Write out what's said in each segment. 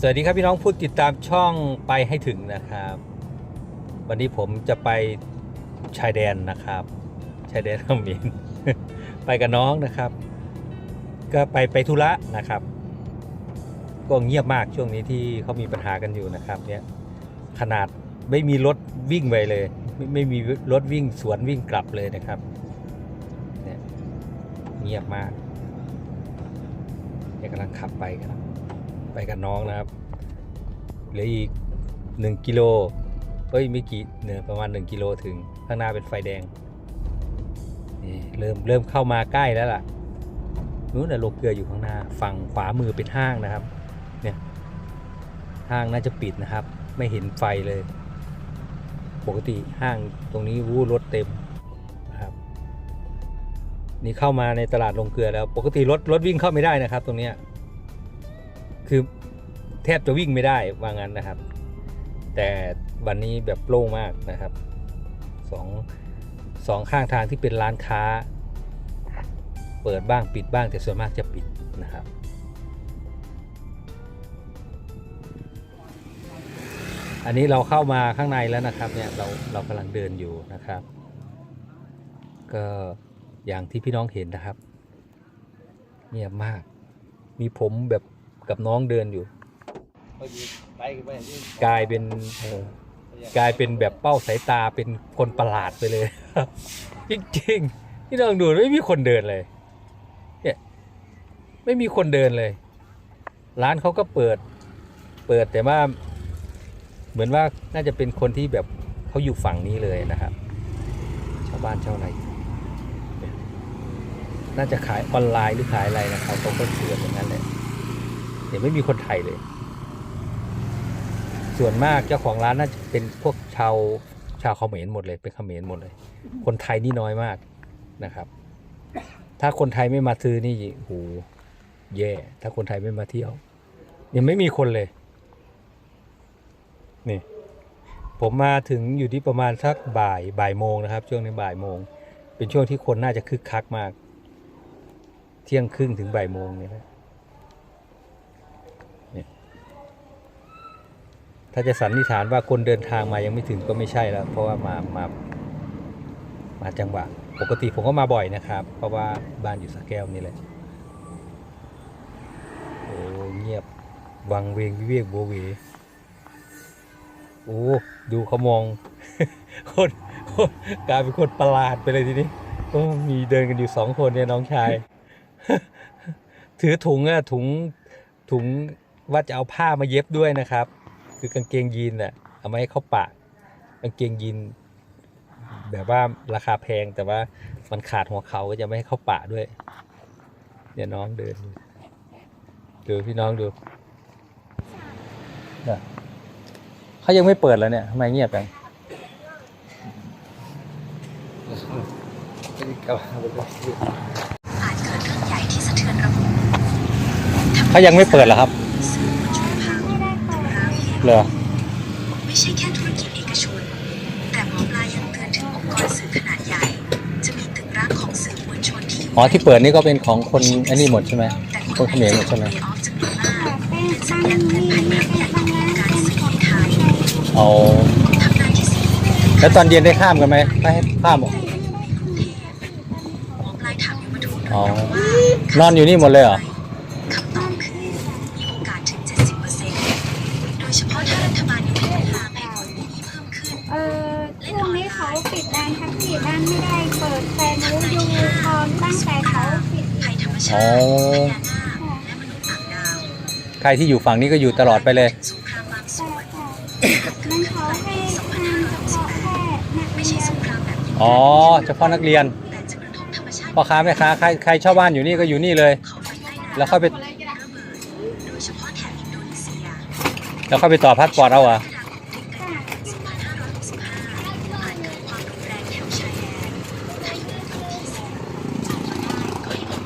สวัสดีครับพี่น้องผู้ติดตามช่องไปให้ถึงนะครับ วันนี้ผมจะไปชายแดนนะครับ ชายแดนเขมรไปกับน้องนะครับ ก็ไปไปธุระนะครับ ก็เงียบมากช่วงนี้ที่เขามีปัญหากันอยู่นะครับ เนี่ยขนาดไม่มีรถวิ่งไปเลยไม่ไม่มีรถวิ่งสวนวิ่งกลับเลยนะครับเนี่ยเงียบมากเนี่ยกำลังขับไปครับ ไปกับน้องนะครับเหลืออีก 1 กิโลเฮ้ยไม่กี่เนือประมาณ 1 กิโลถึงข้างหน้าเป็นไฟแดงนี่เริ่มเริ่มเข้ามาใกล้แล้วล่ะนู้นน่ะโลเกลืออยู่ข้างหน้าฝั่งขวามือเป็นห้างนะครับเนี่ยห้างน่าจะปิดนะครับ ไม่เห็นไฟเลย ปกติห้างตรงนี้วู้รถเต็มนะครับ นี่เข้ามาในตลาดลงเกลือแล้ว ปกติรถรถวิ่งเข้าไม่ได้นะครับ ตรงเนี้ย คือแทบจะวิ่งไม่ได้ว่างั้นนะครับ แต่วันนี้แบบโล่งมากนะครับสองสองข้างทางที่เป็นร้านค้า เปิดบ้างปิดบ้างแต่ส่วนมากจะปิดนะครับอันนี้เราเข้ามาข้างในแล้วนะครับเนี่ยเราเรากำลังเดินอยู่นะครับ ก็อย่างที่พี่น้องเห็นนะครับ เงียบมาก มีผมแบบ กับน้องเดินอยู่ กลายเป็นเออกลายเป็นแบบเป้าสายตาเป็นคนประหลาดไปเลย จริงๆที่น้องดูไม่มีคนเดินเลยเนี่ยไม่มีคนเดินเลย ร้านเขาก็เปิด เปิดแต่ว่า เหมือนว่าน่าจะเป็นคนที่แบบเขาอยู่ฝั่งนี้เลยนะครับชาวบ้านชาวไร่เนี่ยน่าจะขายออนไลน์หรือขายอะไรนะครับเขาก็เสืออย่างนั้นเลย เดี๋ยไม่มีคนไทยเลย ส่วนมากเจ้าของร้านน่าจะเป็นพวกชาวชาวเขมรหมดเลยเป็นเขมรหมดเลย คนไทยนี่น้อยมากนะครับ ถ้าคนไทยไม่มาซื้อนี่โหแย่ถ้าคนไทยไม่มาเที่ยวยังไม่มีคนเลย นี่ ผมมาถึงอยู่ที่ประมาณสักบ่ายบ่ายโมงนะครับ ช่วงนี้บ่ายโมง เป็นช่วงที่คนน่าจะคึกคักมาก เที่ยงครึ่งถึงบ่ายโมงนี่ยนะเนี่ย ถ้าจะสันนิษฐานว่าคนเดินทางมายังไม่ถึงก็ไม่ใช่แล้วเพราะว่ามามามาจังหวะปกติผมก็มาบ่อยนะครับ เพราะว่าบ้านอยู่สระแก้วนี่แหละโอ้เงียบวังเวงวิเวกโบวเวโอ้ดูเขามองคนกลายเป็นคนประหลาดไปเลยทีนี้โอ้มีเดินกันอยู่สองคนเนี่ยน้องชาย ถือถุงอะถุงถุงว่าจะเอาผ้ามาเย็บด้วยนะครับ คือกางเกงยีนอะเอามาให้เขาปะกางเกงยีนแบบว่าราคาแพงแต่ว่ามันขาดหัวเขาก็จะไม่ให้เขาปะด้วยเนี่ยน้องเดินดูพี่น้องดูเนี่ยเขายังไม่เปิดแล้วเนี่ยทำไมเงียบจังเขายังไม่เปิดเหรอครับ เหรอไม่ใช่แค่ธุรกิจเอกชน แต่หมอปลายังเตือนถึงองค์กรสื่อขนาดใหญ่ จะมีตึกร้างของสื่อมวลชนที่อ๋อที่เปิดนี่ก็เป็นของคนอันนี้หมดใช่ไหมคนเขมรหมดใช่ไหมออฟจำนวนมากเป็นสัญญาณเตือนภัยครั้งใหญ่ของวงการสื่อในไทยอ๋อทำนายที่สี่แล้วตอนเย็นได้ข้ามกันไหมไม่ให้ข้ามเหรอในกรุงเทพหมอปลายถามอยู่มาทุกอ๋อเรื่องว่านอนอยู่นี่หมดเลยเหรอ ปิดร้านทักซี่ร้านไม่ได้เปิดแต่หนูอยู่ตอนตั้งแต่เขาปิดภัยธรรมชาอ๋อติพญานาคและมนุษย์ต่างดาวใครที่อยู่ฝั่งนี้ก็อยู่ตลอดไปเลย สงครามบางส่แต่วนแต่นั่นเขาให้ทานเฉพาะแค่นักไม่เรีใช่ยสนงครามแบบนี้อ๋อเฉพาะนักเรียนแต่จะกระทบธรรมชาติพ่อค้าแม่ค้าใครใครเช่าบ้านอยู่นี่ก็อยู่นี่เลย เขาไฟใต้น้ำแล้วเข้าไประเบิดโดยเฉพาะแถบอินโดนีเซีย แล้วเข้าไปต่อพาสปอร์ตเอาเหรอ2565อาจเกิดความรุนแรงแถวชายแดนถ้าอยู่ในพื้นที่เสี่ยงออกมาได้ก็ให้ออก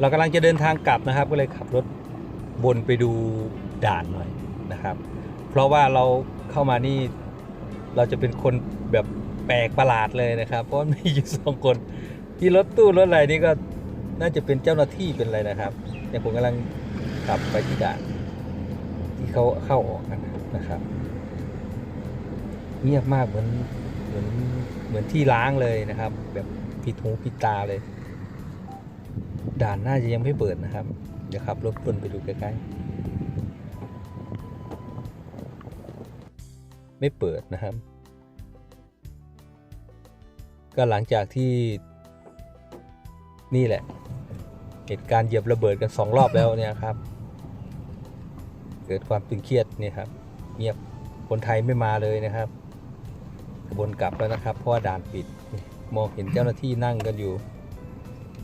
เรากำลังจะเดินทางกลับนะครับ ก็เลยขับรถบนไปดูด่านหน่อยนะครับ เพราะว่าเราเข้ามานี่เราจะเป็นคนแบบแปลกประหลาดเลยนะครับ เพราะมีอยู่สองคนที่รถตู้รถอะไรนี่ก็น่าจะเป็นเจ้าหน้าที่เป็นอะไรนะครับเนี่ยผมกำลังขับไปที่ด่านที่เขาเข้าออกกันนะครับ เงียบมากเหมือนเหมือน เหมือนที่ล้างเลยนะครับ แบบผิดหูผิดตาเลย ด่านน่าจะยังไม่เปิดนะครับ เดี๋ยวขับรถวนไปดูใกล้ๆไม่เปิดนะครับ ก็หลังจากที่นี่แหละ เหตุการณ์เหยียบระเบิดกันสองรอบแล้วเนี่ยครับ เกิดความตึงเครียดเนี่ยครับ เงียบคนไทยไม่มาเลยนะครับ วนกลับแล้วนะครับ เพราะว่าด่านปิดมองเห็นเจ้าหน้าที่นั่งกันอยู่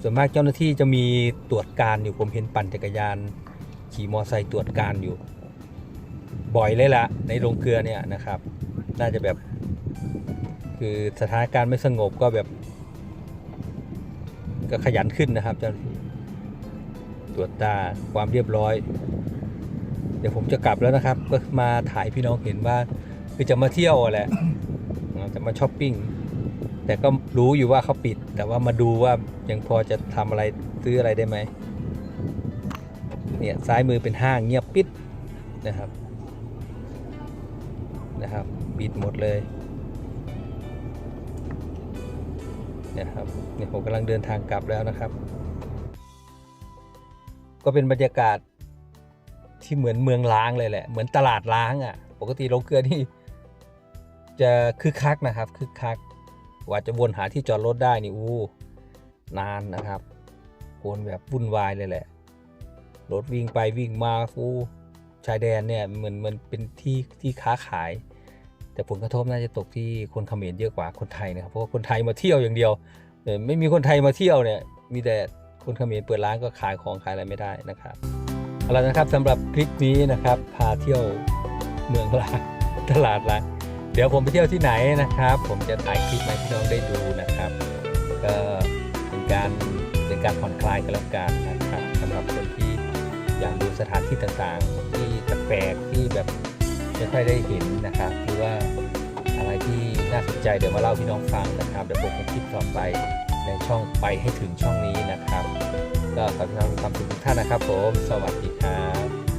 ส่วนมากเจ้าหน้าที่จะมีตรวจการอยู่ผมเห็นปั่นจักรยาน ขี่มอไซค์ตรวจการอยู่ บ่อยเลยละในโรงเกลือเนี่ยนะครับ น่าจะแบบ คือสถานการณ์ไม่สงบก็แบบ ก็ขยันขึ้นนะครับเจ้าหน้าที่ตรวจตาความเรียบร้อย เดี๋ยวผมจะกลับแล้วนะครับ ก็มาถ่ายพี่น้องเห็นว่า คือจะมาเที่ยวแหละอ่าจะ มาช้อปปิ้งแต่ก็รู้อยู่ว่าเขาปิด แต่ว่ามาดูว่ายังพอจะทำอะไรซื้ออะไรได้ไหมเนี่ยซ้ายมือเป็นห้างเงียบปิดนะครับนะครับปิดหมดเลยนี่ยครับเนี่ยผมกำลังเดินทางกลับแล้วนะครับ ก็เป็นบรรยากาศที่เหมือนเมืองล้างเลยแหละ เหมือนตลาดล้างอะ่ะ ปกติโรงเกลือนี่ จะคึกคักนะครับคึกคักกว่าจะวนหาที่จอดรถได้นี่อู้นานนะครับวนแบบวุ่นวายเลยแหละรถวิ่งไปวิ่งมาอู้ชายแดนเนี่ยเหมือนมันเป็นที่ที่ค้าขาย แต่ผลกระทบน่าจะตกที่คนเขมรเยอะกว่าคนไทยนะครับเพราะว่าคนไทยมาเที่ยวอย่างเดียวไม่มีคนไทยมาเที่ยวเนี่ยมีแต่คนเขมรเปิดร้านก็ขายของขายอะไรไม่ได้นะครับเอาละนะครับสำหรับคลิปนี้นะครับพาเที่ยวเมืองลาตลาดลา เดี๋ยวผมไปเที่ยวที่ไหนนะครับ ผมจะถ่ายคลิปมาให้น้องได้ดูนะครับ ก็เป็นการเป็นการผ่อนคลายกันแล้วกันนะครับสำหรับคนที่อยากดูสถานที่ต่างๆ ที่แปลกที่แบบไม่ค่อยได้เห็นนะครับหรือว่าอะไรที่น่าสนใจเดี๋ยวมาเล่าพี่น้องฟังนะครับเดี๋ยวผมจะคลิปต่อไปในช่องไปให้ถึงช่องนี้นะครับ ก็ขอให้พี่น้องมีความสุขทุกท่านนะครับ ผม สวัสดีครับ